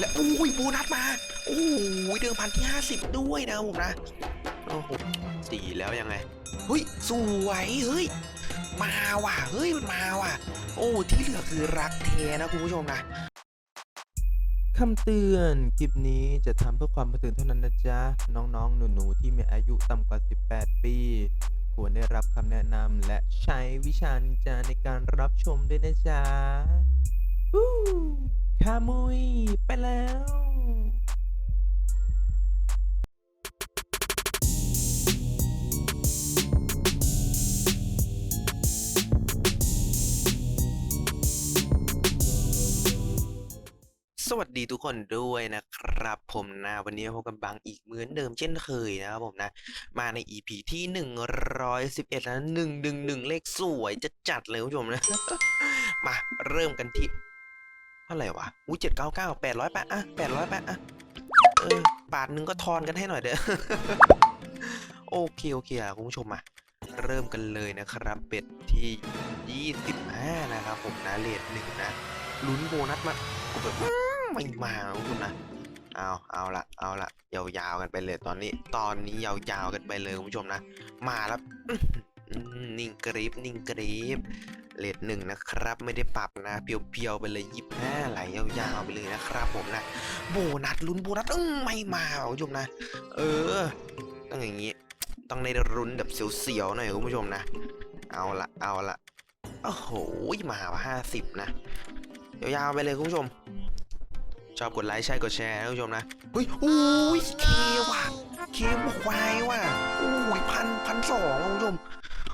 และอุ้ยโบนัสมา โอ้ยเดิมพันที่ 50 ด้วยนะผมนะ โอ้โหสี่แล้วยังไง เฮ้ย สวย เฮ้ย มาว่ะ เฮ้ย มันมาว่ะ โอ้ ที่เหลือคือรักแท้นะคุณผู้ชมนะคำเตือน คลิปนี้จะทำเพื่อความบันเทิงเท่านั้นนะจ๊ะ น้องๆ หนูๆ ที่มีอายุต่ำกว่า 18 ปี ควรได้รับคำแนะนำและใช้วิชานินจาในการรับชมด้วยนะจ๊ะ ฮู้คามุยไปแล้วสวัสดีทุกคนด้วยนะครับผมนะวันนี้พบกับบังอีกเหมือนเดิมเช่นเคยนะครับผมนะ มาใน EP ที่ 111แล้วหนึ่งหนึ่งหนึ่งเลขสวยจะจัดเลยคุณผู้ชมนะ มาเริ่มกันที่ ท่าไหร่วะอุ้ยเจ็ดเก้าเก้าแปดร้อยแปะอะแปดร้อยแปะอะเออบาทหนึ่งก็ทอนกันให้หน่อยเด้อโอเคโอเคอะคุณผู้ชมมาเริ่มกันเลยนะครับเป็ดที่ 25 นะครับผมนะเลทหนึ่งนะลุ้นโบนัสมาอ้โหไม่มาคุณผู้ชมนะเอาเอาละเอาละยาวๆกันไปเลยตอนนี้ ตอนนี้ยาวๆกันไปเลยคุณผู้ชมนะ มาแล้ว นิ่งกรีบนิ่งกรีบเลทหนึ่งนะครับ ไม่ได้ปรับนะเพียวๆไปเลยยิบห้าไหลยาวๆไปเลยนะครับ ผมนะ โบนัสลุ้นโบนัสอื้อไม่มาคุณผู้ชมนะ เออ ต้องอย่างนี้ต้องในรุนแบบเสียวๆหน่อยคุณผู้ชมนะ เอาละเอาละโอ้โหมาห้าสิบนะยาวๆไปเลยคุณผู้ชม ชอบกดไลค์ใช่กดแชร์นะคุณผู้ชมนะเฮ้ยโอ้ยเคว่ะเคบวกวายว่ะโอ้ยพันพันสองคุณผู้ชม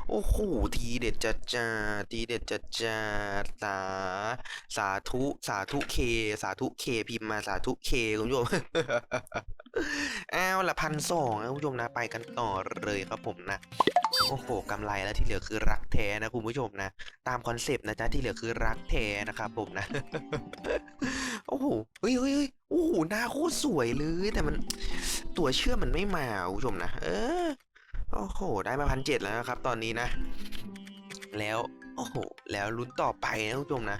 โอ้โหทีเด็ดจัดจ้าทีเด็ดจัดจ้าสาสาธุสาธุเค สาธุเคพิมพ์มาสาธุเคคุณผู้ชมเอาละพันสองนะคุณผู้ชมนะไปกันต่อเลยครับผมนะโอ้โหกำไรแล้วที่เหลือคือรักแท้นะคุณผู้ชมนะ ตามคอนเซปต์นะจ๊ะที่เหลือคือรักแท้นะครับผมนะ โอ้โหเฮ้ยเฮ้ยโอ้โหหน้าโคตรสวยเลย แต่มันตัวเชื่อมมันไม่มาคุณผู้ชมนะเออ โอ้โห ได้มาพันเจ็ดแล้วนะครับ ตอนนี้นะ แล้วโอ้โห แล้วลุ้นต่อไปนะคุณผู้ชมนะ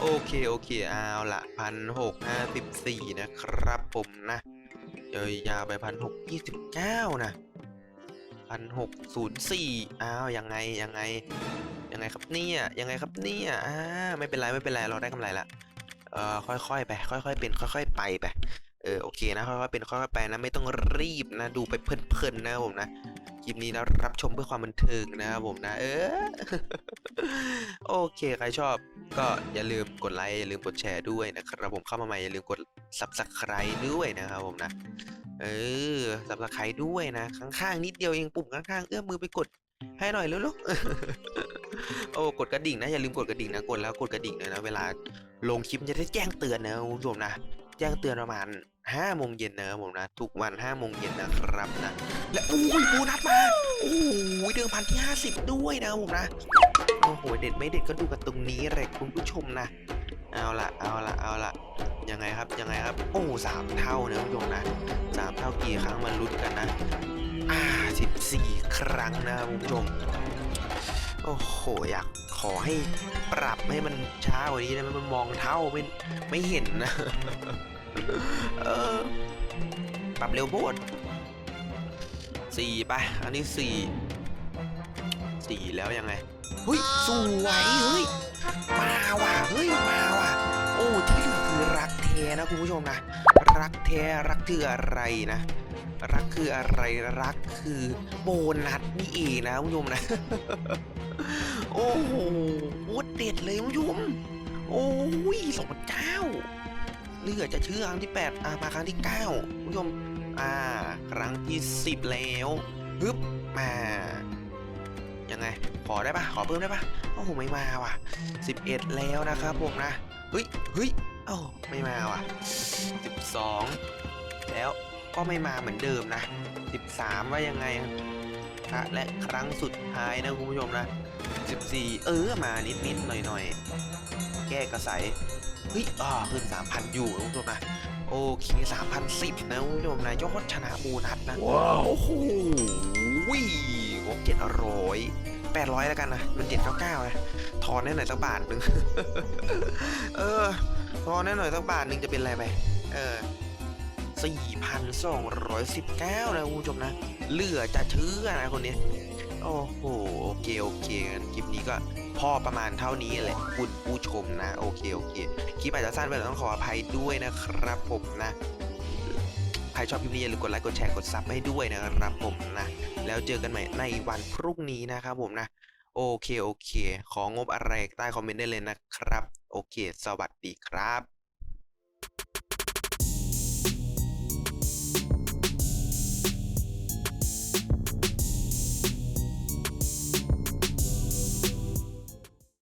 โอเค โอเค เอาละพันหกห้าสิบสี่นะครับผมนะยยาวไปพันหกยี่สิบเก้านะพันหกศูนย์สี่อ้าว ยังไง ยังไง ยังไงครับเนี่ย ยังไงครับเนี่ย อ่า ไม่เป็นไร ไม่เป็นไร เราได้กำไรละ เอ่อ ค่อยๆ ไป ค่อยๆ เป็น ค่อย ๆ ไปไป ออโอเคนะค่อยๆเป็นค่อยๆไปนะไม่ต้องรีบนะ ดูไปเพลินๆนะครับผมนะคลิปนี้นะรับชมเพื่อความบันเทิงนะครับผมนะ เออโอเคใครชอบ ก็อย่าลืมกดไลค์อย่าลืมกดแชร์ด้วยนะครับผมเข้ามาใหม่อย่าลืมกด subscribe ด้วยนะครับผมนะเออ subscribe ด้วยนะข้างๆนิดเดียวเองปุ่มข้างๆเอื้อมมือไปกดให้หน่อยเร็วๆโอ้กดกระดิ่งนะอย่าลืมกดกระดิ่งนะกดแล้วกดกระดิ่งเลยนะเวลาลงคลิปจะได้แจ้งเตือนนะคุณผู้ชมนะ แจ้งเตือนประมาณ5โมงเย็นนะครับผมนะ ทุกวัน5โมงเย็นนะครับนะ และอุ้ยโบนัสมาโอ้ยเดิมพันที่ 50 ด้วยนะครับผมนะ โอ้โหเด็ดไม่เด็ดก็ดูกันตรงนี้เลยคุณผู้ชมนะ เอาละเอาละเอาละยังไงครับยังไงครับ โอ้สามเท่านะคุณผู้ชมนะสามเท่ากี่ครั้งมาลุ้นกันนะอ่าสิบสี่ครั้งนะครับคุณผู้ชมโอ้โหอยาก ขอให้ปรับให้มันช้ากว่านี้นะมันมองเท่าไม่ไม่เห็นนะเออปรับเร็วโบดสี่ไปอันนี้สี่สี่แล้วยังไงเฮ้ยสวยเฮ้ยมาว่ะเฮ้ยมาว่ะโอ้ที่เหลือคือรักแท้นะคุณผู้ชมนะรักแท้รักคืออะไรนะรักคืออะไรรักคือโบนัสนี่เองนะคุณผู้ชมนะ โอ้โหโคตรเด็ดเลยคุณผู้ชมโอ้ยสองพันเก้าเลือจะเชื่อครั้งที่แปดอ่ามาครั้งที่เก้าคุณผู้ชมอ่า ครั้งที่สิบแล้วฮึบมายังไง ขอได้ปะขอเพิ่มได้ปะโอ้โหไม่มาว่ะ 11 แล้วนะครับผมนะเฮ้ยเฮ้ยโอ้าไม่มาว่ะ 12 แล้วก็ไม่มาเหมือนเดิมนะ 13 ว่ายังไงครับและครั้งสุดท้ายนะคุณผู้ชมนะ 14เออมานิดนิดๆหน่อยหน่อยๆแก้กระใสเฮ้ยอ่าขึ้น 3,000 อยู่นะคุณผู้ชมนะ โอเค 3,010 นะคุณผู้ชมนะยอดชนะบูนัสนะ ว้าว โอ้โหงบเจ็ดร้อยแปดร้อยแล้วกันนะมันเจ็ดเก้าเก้านะทอนได้หน่อยสักบาทหนึ่งเออพอแน่หน่อยสักบาทหนึ่งจะเป็นอะไรไป เออสี่พันสองร้อยสิบเก้านะคุณผู้ชมนะ เหลือจะเชื่อนะคนนี้ โอ้โหโอเคโอเคงั้นคลิปนี้ก็พอประมาณเท่านี้แหละคุณผู้ชมนะ โอเคโอเคคลิปอาจจะสั้นไปต้องขออภัยด้วยนะครับผมนะ ใครชอบคลิปนี้อย่าลืมกดไลค์กดแชร์กดซับให้ด้วยนะครับผมนะ แล้วเจอกันใหม่ในวันพรุ่งนี้นะครับผมนะ โอเคโอเค ของงบอะไรใต้คอมเมนต์ได้เลยนะครับ โอเค สวัสดีครับ